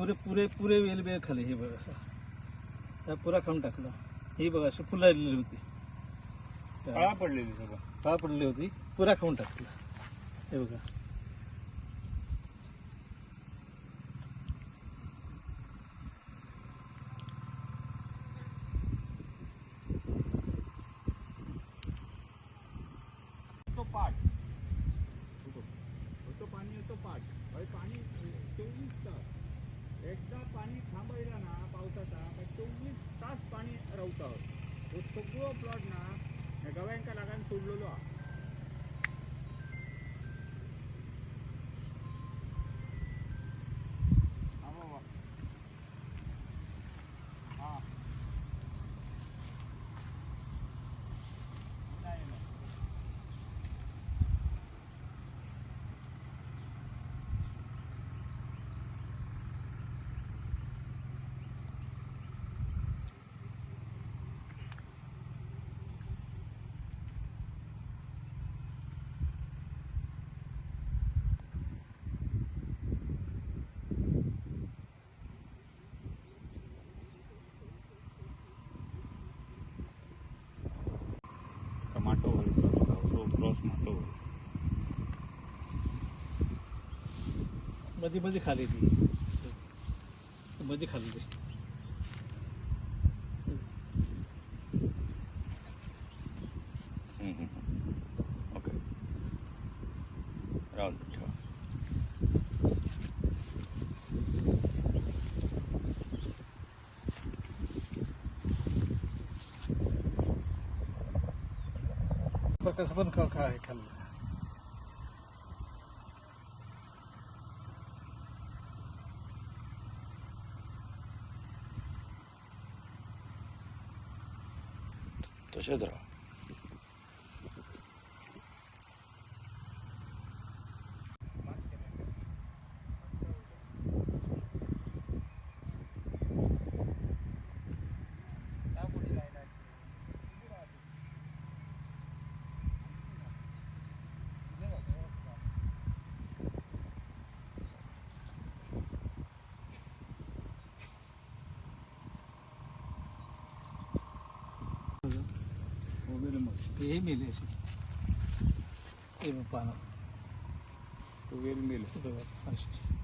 पुरे पुरे पुरे वेल बेल खाली हे बघा. असं हा पुरा खाऊन टाकला. ही बघा अशी फुलं आलेली होती. कळा पडलेली सगळं. फळा पडली होती. पुरा खाऊन टाकला. हे बघा तो पाठ होतो पाणी येतो पाठ भाई पाणी चोवीस तास एकदा पाणी थांबायला ना पावसाचा का चोवीस तास पाणी रावता. हो सगळं प्लॉट ना ह्या लागान सोडलेलो हा हा मध्ये मध्ये खाली ती. मध्ये खाली ती. ओके. राहून ठेवा. कसं पण खा खा खाल्लं तसेच राहा हे मेले असे. हे पानं तो वेल मिल. हे बघा असे.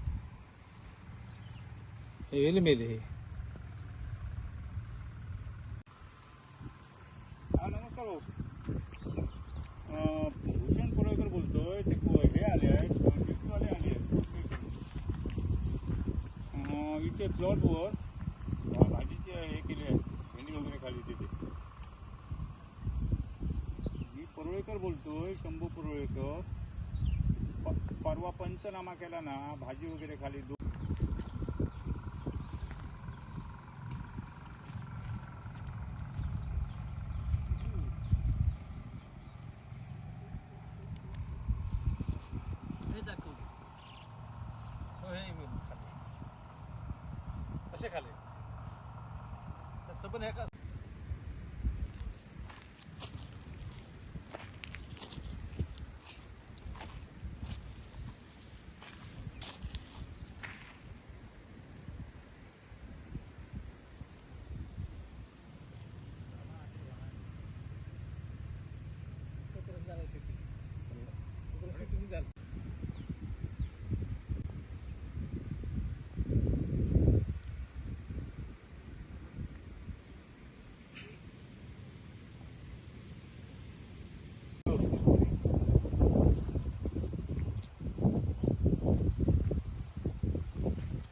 हे वेल मेले हे. हा नमस्कार भाऊ. अं, भूषण पुरवकर बोलतोय. ते को- हे आले आहेत. आले आहेत. अं, इथे प्लॉटवर अं, भाजीचे हे केले आहे भेंडी वगैरे खाली तिथे मी बोलतोय शंभू परुळेकर. प- परवा पंचनामा केला ना भाजी वगैरे खाली दो हे दाखव. हो हे वेल खाली. कसे खाले. तसं पण हे का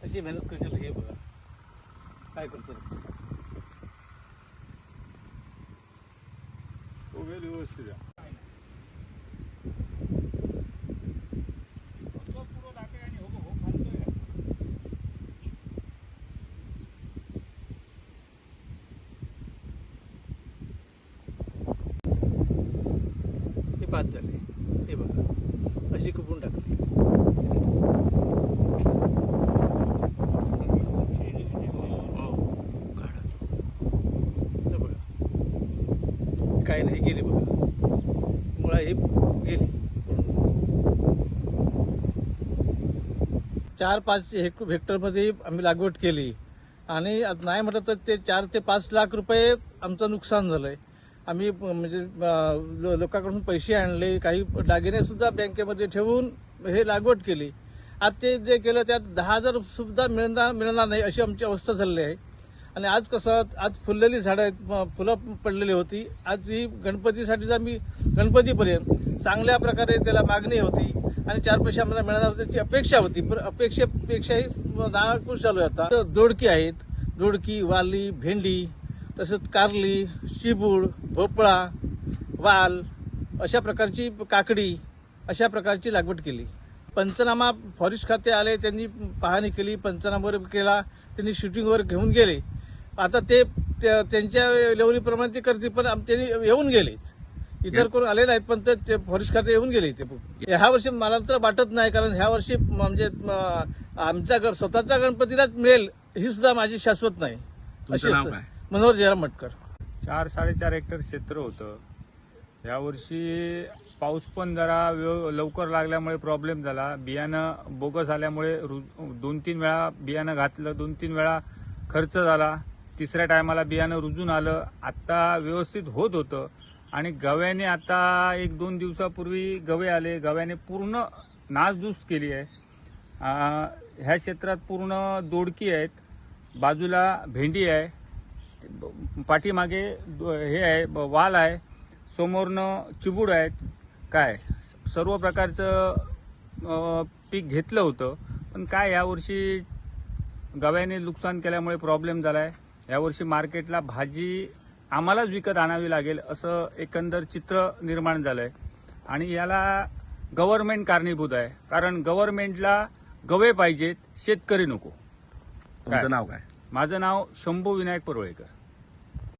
अशी मेहनत करशील हे बघा काय करतो तो वेल व्यवस्थित आहे तो पुरो दाखवे आणि हो हो खालतोय हे बाद झाले. हे बघा. अशी कुपून टाकली. बघा. काय नाही गेले बघा. मुळा हे गेले. चार पाच हेक हेक्टरमध्ये आम्ही लागवड केली. आणि नाही म्हटलं तर ते चार ते पाच लाख रुपये आमचं नुकसान झालंय. आम्ही म्हणजे लो- लोकांकडून पैसे आणले काही दागिने सुद्धा बँकेमध्ये ठेवून हे लागवड केली. आज ते जे केलं त्यात दहा हजार सुद्धा मिळणार मिळणार नाही अशी आमची अवस्था झालेली आहे. आणि आज कसं आज फुललेली झाडं आहेत फुलं पडलेली होती. आज ही गणपतीसाठी जर मी गणपतीपर्यंत चांगल्या प्रकारे त्याला मागणी होती आणि चार पैसे आम्हाला मिळणार होती त्याची अपेक्षा होती. पण अपेक्षेपेक्षाही दहा खुश चालू आहे आता. तर दोडकी आहेत. दोडकी वाली भेंडी तसंच कारली शिबूड भोपळा वाल अशा प्रकारची काकडी अशा प्रकारची लागवड केली. पंचनामा फॉरेस्ट खाते आले त्यांनी पाहणी केली पंचनामा वगैरे केला त्यांनी शूटिंगवर घेऊन गेले. आता ते त्या- त्यांच्या लेवलीप्रमाणे ते करतील पण त्यांनी येऊन गेलेत. इतर कोण आले नाहीत पण ते- फॉरेस्ट खाते येऊन गेले ते ह्या वर्षी मला तर वाटत नाही कारण ह्या वर्षी म्हणजे आमच्या स्वतःच्या गणपतीलाच मिळेल ही सुद्धा माझी शाश्वत नाही. काय? मनोहर जयराम मटकर चार साडेचार हेक्टर क्षेत्र होतं. यावर्षी पाऊस पण जरा व्यव- लवकर लागल्यामुळे प्रॉब्लेम झाला. बियाणं बोगस आल्यामुळे रु- दोन तीन वेळा बियाणं घातलं. दोन तीन वेळा खर्च झाला. तिसऱ्या टायमाला बियाणं रुजून आलं. आत्ता व्यवस्थित होत होतं. आणि गव्याने आता एक दोन दिवसापूर्वी गवे आले. गव्याने पूर्ण नासधूस केली आहे. ह्या क्षेत्रात पूर्ण दोडकी आहेत. बाजूला भेंडी आहे. पाठीमागे हे आहे वाल आहे समोरनं चिबूड आहेत काय? सर्व प्रकारचं पीक घेतलं होतं पण काय यावर्षी गव्याने नुकसान केल्यामुळे प्रॉब्लेम झाला आहे यावर्षी मार्केटला भाजी आम्हालाच विकत आणावी लागेल असं एकंदर चित्र निर्माण झालं आहे आणि याला गव्हर्नमेंट कारणीभूत आहे कारण गव्हर्नमेंटला गवे पाहिजेत शेतकरी नको. तुमचं? नाव काय? माझं नाव शंभू विनायक परोळेकर.